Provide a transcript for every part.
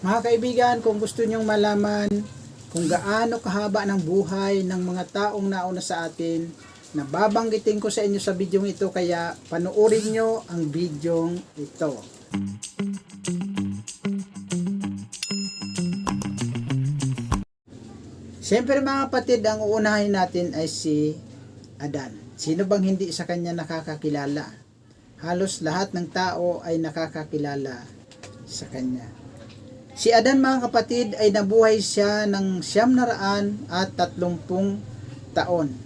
Mga kaibigan, kung gusto nyong malaman kung gaano kahaba ng buhay ng mga taong nauna sa atin, nababanggitin ko sa inyo sa bidyong ito kaya panoorin nyo ang bidyong ito. Siyempre mga kapatid, ang uunahin natin ay si Adan. Sino bang hindi sa kanya nakakakilala? Halos lahat ng tao ay nakakakilala sa kanya. Si Adan mga kapatid ay nabuhay siya ng siyam na raan at tatlumpung taon.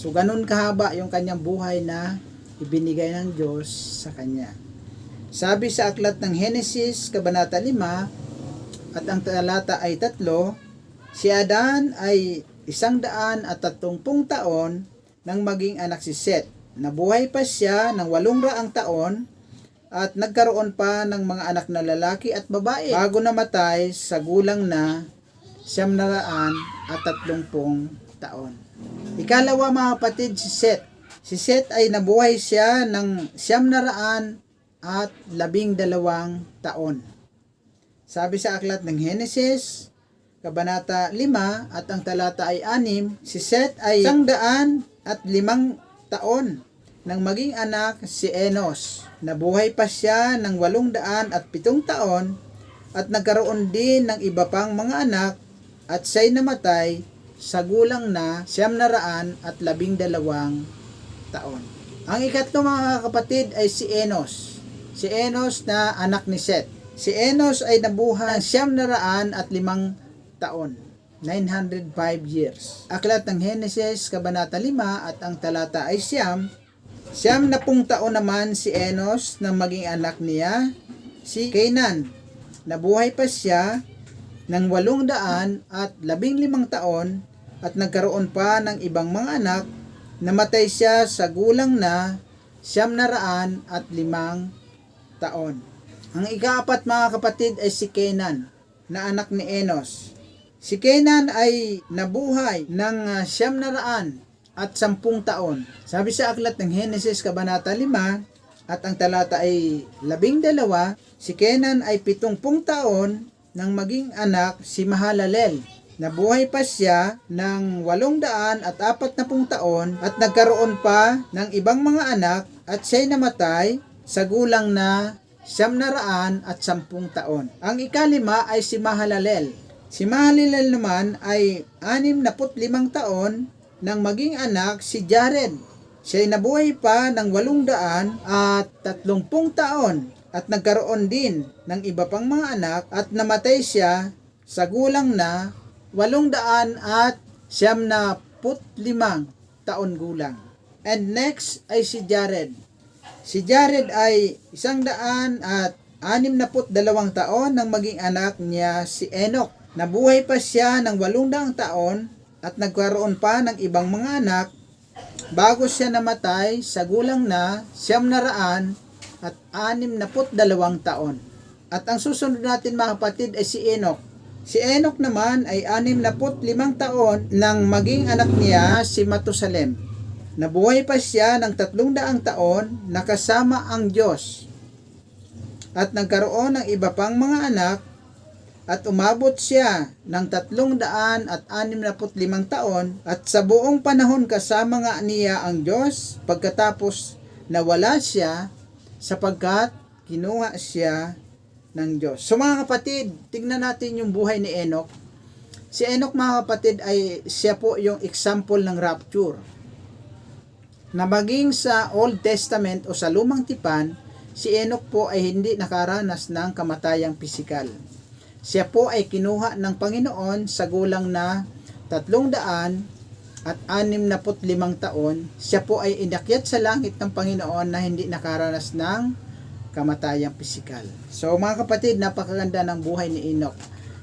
So ganun kahaba yung kanyang buhay na ibinigay ng Diyos sa kanya. Sabi sa aklat ng Henesis, Kabanata 5, at ang talata ay tatlo, si Adan ay isang daan at tatlongpung taon nang maging anak si Seth. Nabuhay pa siya ng walong raang taon at nagkaroon pa ng mga anak na lalaki at babae bago namatay sa gulang na siyam na raan at tatlongpung taon. Ikalawa mga kapatid si Seth. Si Seth ay nabuhay siya ng siyam na raan at labing dalawang taon. Sabi sa aklat ng Genesis, Kabanata 5 at ang talata ay 6, si Seth ay isang daan at limang taon nang maging anak si Enos. Nabuhay pa siya ng walong daan at pitong taon at nagkaroon din ng iba pang mga anak at siya'y namatay sa gulang na siyam na raan at labing dalawang taon. Ang ikatlo mga kapatid ay si Enos. Si Enos na anak ni Seth. Si Enos ay nabuhay ng siyam na raan at limang taon. 905 years. Aklat ng Genesis, Kabanata 5 at ang talata ay siyam. Siyam na pung taon naman si Enos nang maging anak niya, si Canaan. Nabuhay pa siya ng walong daan at labing limang taon at nagkaroon pa ng ibang mga anak. Namatay siya sa gulang na siyam na raan at limang taon. Ang ikaapat mga kapatid ay si Canaan na anak ni Enos. Si Kenan ay nabuhay ng uh, siyam na raan at sampung taon. Sabi sa aklat ng Genesis Kabanata 5 at ang talata ay labing dalawa, si Kenan ay pitungpung taon nang maging anak si Mahalalel. Nabuhay pa siya ng walong daan at apat na pung taon at nagkaroon pa ng ibang mga anak at siya'y namatay sa gulang na siyam na raan at sampung taon. Ang ikalima ay si Mahalalel. Si Mahalalel naman ay anim na limang taon nang maging anak si Jared. Siya'y nabuhay pa ng walong daan at tatlongpung taon at nagkaroon din ng iba pang mga anak at namatay siya sa gulang na walong daan at siyam na put limang taon gulang. And next ay si Jared. Si Jared ay isang daan at anim na put dalawang taon nang maging anak niya si Enoch. Nabuhay pa siya ng walong daang taon at nagkaroon pa ng ibang mga anak bago siya namatay sa gulang na siyam na raan at anim na put dalawang taon. At ang susunod natin mga kapatid ay si Enoch. Si Enoch naman ay anim na put limang taon nang maging anak niya si Matusalem. Nabuhay pa siya ng tatlong daang taon nakasama ang Diyos. At nagkaroon ng iba pang mga anak at umabot siya ng tatlong daan at anim na limang taon at sa buong panahon kasama nga niya ang Diyos pagkatapos nawala siya sapagkat kinuha siya ng Diyos. So mga kapatid, tingnan natin yung buhay ni Enoch. Si Enoch mga kapatid ay siya po yung example ng rapture. Na maging sa Old Testament o sa Lumang Tipan, si Enoch po ay hindi nakaranas ng kamatayang pisikal. Siya po ay kinuha ng Panginoon sa gulang na tatlong daan at anim na limang taon. Siya po ay inakyat sa langit ng Panginoon na hindi nakaranas ng kamatayang pisikal. So mga kapatid, napakaganda ng buhay ni Enoch.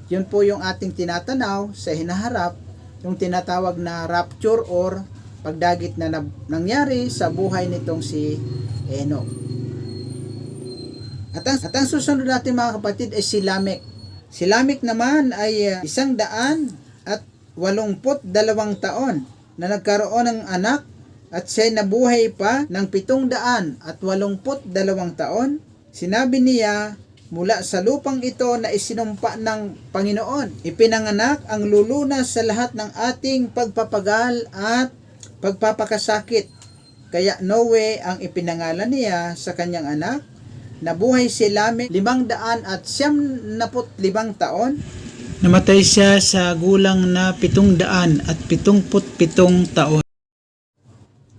Yun po yung ating tinatanaw sa hinaharap, yung tinatawag na rapture or pagdagit na nangyari sa buhay nitong si Enoch. At ang, at ang susunod natin mga kapatid ay si Lamech. Si Lamech naman ay uh, isang daan at walongput dalawang taon na nagkaroon ng anak at siya nabuhay pa ng pitong daan at walongput dalawang taon. Sinabi niya mula sa lupang ito na isinumpa ng Panginoon. Ipinanganak ang lulunas sa lahat ng ating pagpapagal at pagpapakasakit. Kaya Noe ang ipinangalan niya sa kanyang anak. Nabuhay si Lame limang daan at siyam naput libang taon. Namatay siya sa gulang na pitong daan at pitungput pitong taon.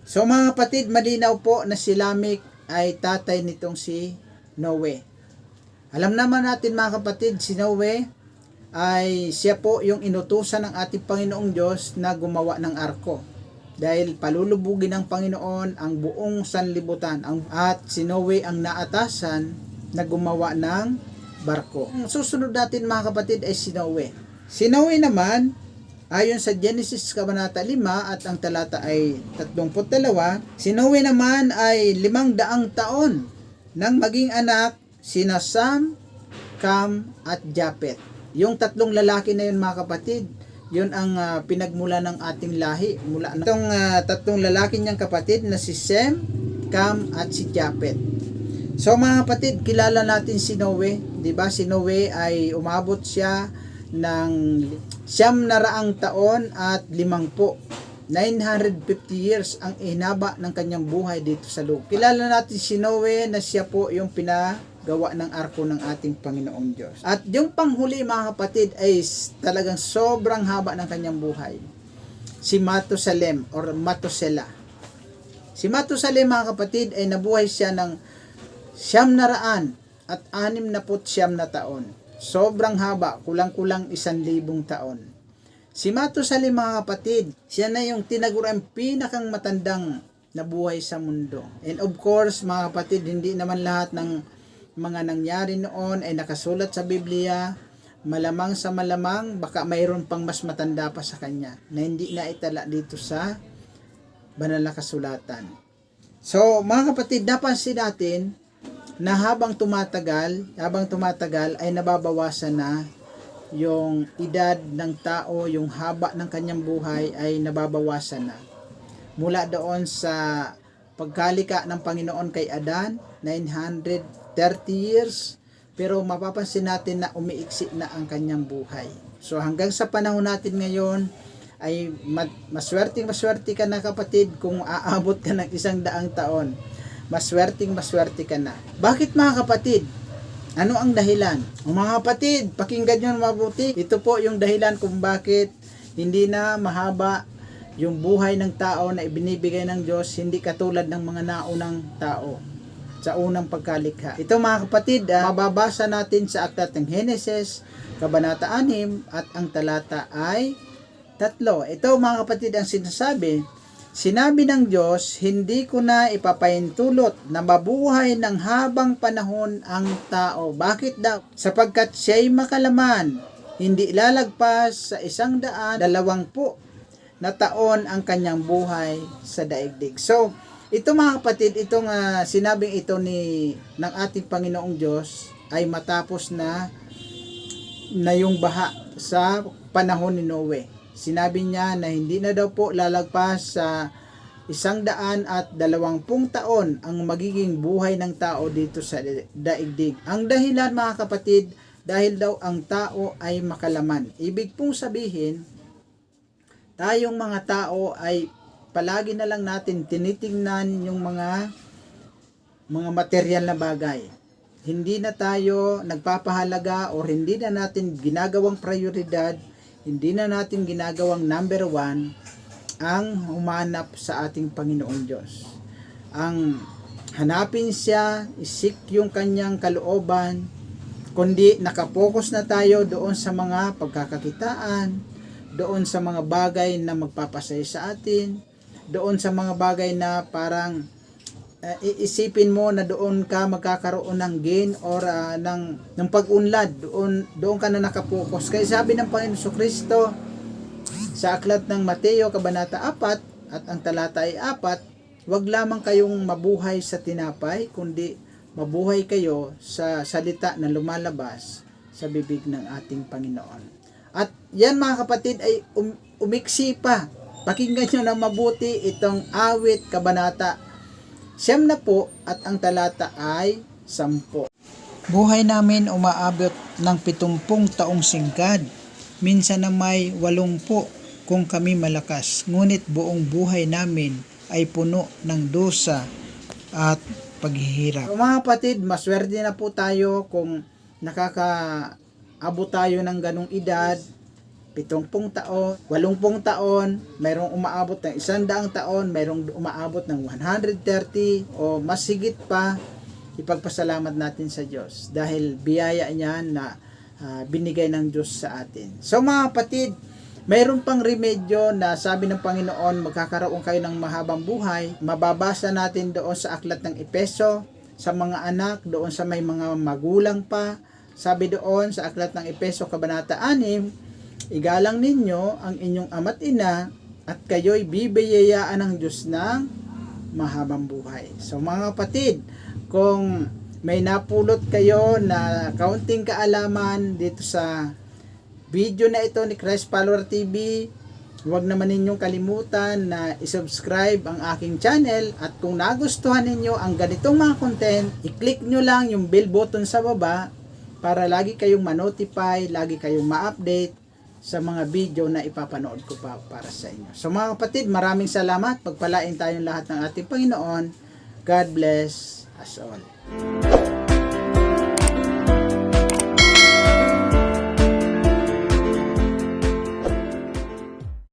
So mga kapatid, malinaw po na si Lamik ay tatay nitong si Noe. Alam naman natin mga kapatid, si Noe ay siya po yung inutusan ng ating Panginoong Diyos na gumawa ng arko. Dahil palulubugin ng Panginoon ang buong sanlibutan ang, at si Noe ang naatasan na gumawa ng barko. Ang susunod natin mga kapatid ay si Noe. Si Noe naman, ayon sa Genesis Kabanata 5 at ang talata ay 32, si Noe naman ay limang daang taon nang maging anak sina Sam, Cam at Japet. Yung tatlong lalaki na yun mga kapatid, yun ang ah, pinagmula ng ating lahi. Mula na itong ah, tatlong lalaki niyang kapatid na si Sem, Cam at si Japet. So mga kapatid, kilala natin si Noe, 'di ba? Si Noe ay umabot siya ng siyam na raang taon at limangpo. 950 years ang inaba ng kanyang buhay dito sa lupa. Kilala natin si Noe na siya po yung pinagawa ng arko ng ating Panginoong Diyos. At yung panghuli mga kapatid ay talagang sobrang haba ng kanyang buhay. Si Matusalem or Matusela. Si Matusalem mga kapatid ay nabuhay siya ng siyam na raan at anim na put siyam na taon. Sobrang haba, kulang-kulang isan libong taon. Si Matusalem mga kapatid, siya na yung tinagurang pinakang matandang nabuhay sa mundo. And of course, mga kapatid, hindi naman lahat ng mga nangyari noon ay nakasulat sa Biblia. Malamang sa malamang, baka mayroon pang mas matanda pa sa kanya na hindi na itala dito sa banal na kasulatan. So, mga kapatid, napansin natin na habang tumatagal, habang tumatagal ay nababawasan na yung edad ng tao, yung haba ng kanyang buhay ay nababawasan na. Mula doon sa pagkalika ng Panginoon kay Adan, 930 years, pero mapapansin natin na umiiksi na ang kanyang buhay. So hanggang sa panahon natin ngayon, ay ma- maswerteng maswerte ka na kapatid kung aabot ka ng isang daang taon. Maswerteng maswerte ka na. Bakit mga kapatid? Ano ang dahilan? O mga kapatid, pakinggan nyo mabuti. Ito po yung dahilan kung bakit hindi na mahaba yung buhay ng tao na ibinibigay ng Diyos, hindi katulad ng mga naunang tao sa unang pagkalikha. Ito mga kapatid, ah, mababasa natin sa aklat ng Henesis, Kabanata 6, at ang talata ay tatlo. Ito mga kapatid ang sinasabi, Sinabi ng Diyos, hindi ko na ipapahintulot na mabuhay ng habang panahon ang tao. Bakit daw? Sapagkat siya'y makalaman, hindi lalagpas sa isang daan, dalawangpu na taon ang kanyang buhay sa daigdig. So, ito mga kapatid, itong ah, sinabing ito ni ng ating Panginoong Diyos ay matapos na na yung baha sa panahon ni Noe. Sinabi niya na hindi na daw po lalagpas sa isang daan at dalawampung taon ang magiging buhay ng tao dito sa daigdig. Ang dahilan mga kapatid, dahil daw ang tao ay makalaman. Ibig pong sabihin, tayong mga tao ay palagi na lang natin tinitingnan yung mga mga material na bagay. Hindi na tayo nagpapahalaga o hindi na natin ginagawang prioridad, hindi na natin ginagawang number one ang humanap sa ating Panginoong Diyos. Ang hanapin siya, isik yung kanyang kalooban, kundi nakapokus na tayo doon sa mga pagkakakitaan, doon sa mga bagay na magpapasaya sa atin, doon sa mga bagay na parang uh, iisipin mo na doon ka magkakaroon ng gain or uh, ng, ng pag-unlad, doon, doon ka na nakapokus. Kaya sabi ng Panginoon Kristo sa aklat ng Mateo, Kabanata 4, at ang talata ay 4, wag lamang kayong mabuhay sa tinapay, kundi mabuhay kayo sa salita na lumalabas sa bibig ng ating Panginoon. At yan mga kapatid ay um, umiksi pa. Pakinggan nyo na mabuti itong awit kabanata siyam na po at ang talata ay sampo. Buhay namin umaabot ng 70 taong singgad. Minsan na may 80 kung kami malakas. Ngunit buong buhay namin ay puno ng dosa at paghihirap. So, mga kapatid, maswerte na po tayo kung nakakaabot tayo ng ganong edad 70 taon, 80 taon, mayroong umaabot ng 100 taon, mayroong umaabot ng 130 o mas higit pa, ipagpasalamat natin sa Diyos dahil biyaya niya na ah, binigay ng Diyos sa atin. So mga kapatid, mayroon pang remedyo na sabi ng Panginoon, magkakaroon kayo ng mahabang buhay. Mababasa natin doon sa aklat ng Epeso, sa mga anak, doon sa may mga magulang pa. Sabi doon sa aklat ng Epeso, Kabanata 6, Igalang ninyo ang inyong ama't ina at kayo'y bibiyayaan ng Diyos ng mahabang buhay. So mga kapatid, kung may napulot kayo na kaunting kaalaman dito sa video na ito ni Christ Follower TV, huwag naman ninyong kalimutan na isubscribe ang aking channel at kung nagustuhan ninyo ang ganitong mga content, i-click nyo lang yung bell button sa baba para lagi kayong ma-notify, lagi kayong ma-update sa mga video na ipapanood ko pa para sa inyo. So mga kapatid, maraming salamat. Pagpalain tayong lahat ng ating Panginoon. God bless us all.